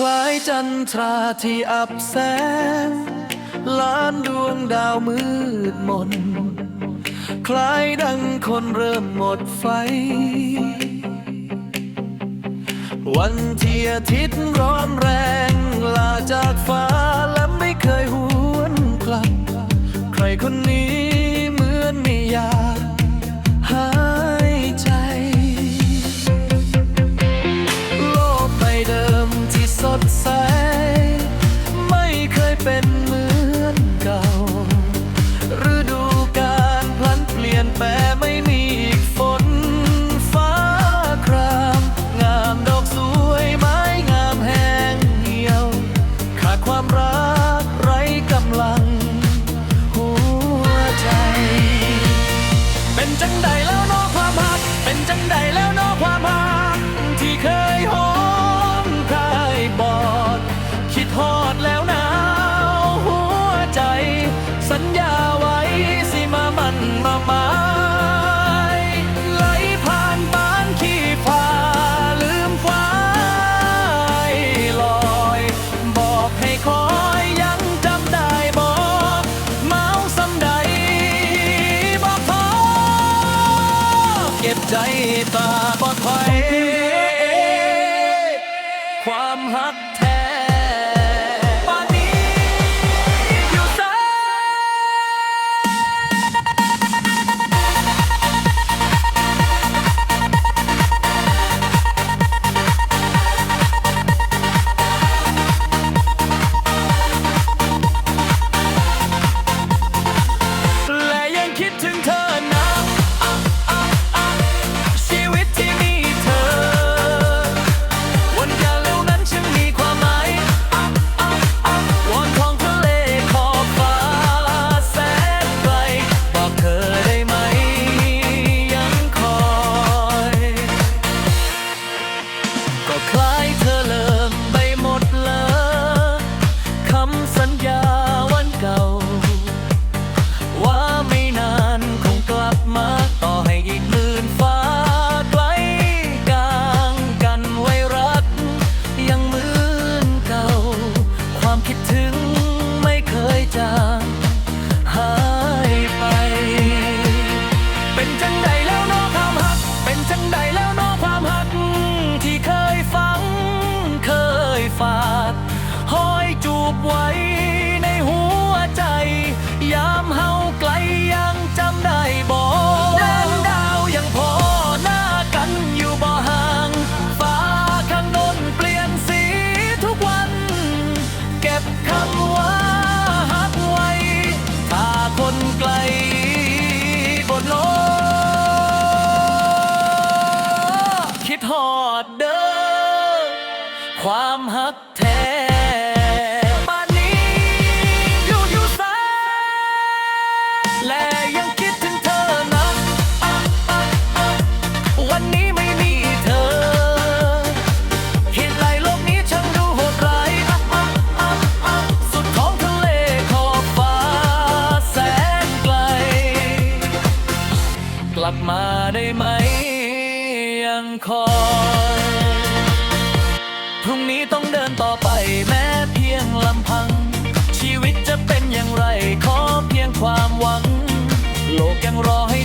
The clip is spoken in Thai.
คล้ายจันทราที่อับแสง ล้านดวงดาวมืดมน คล้ายดังคนเริ่มหมดไฟ วันเที่อทิตร้อนแรงลาจากฟ้าและไม่เคยหวนกลับ ใครคนนี้เหมือนนิยาหา ใจตาบ่ถอย ความหักแท้ ทอดเด้อความหักแท้ป่านนี้อยู่อยู่แสนและยังคิดถึงเธอนะวันนี้ไม่มีเธอ เหตุไรโลกนี้ช่าดูหดร้าสุดของทะเลขอบฟ้าแสนไกล กลับมาได้ไหม ต่อไปแม้เพียงลำพัง ชีวิตจะเป็นอย่างไร ขอเพียงความหวัง โลกยังรอให้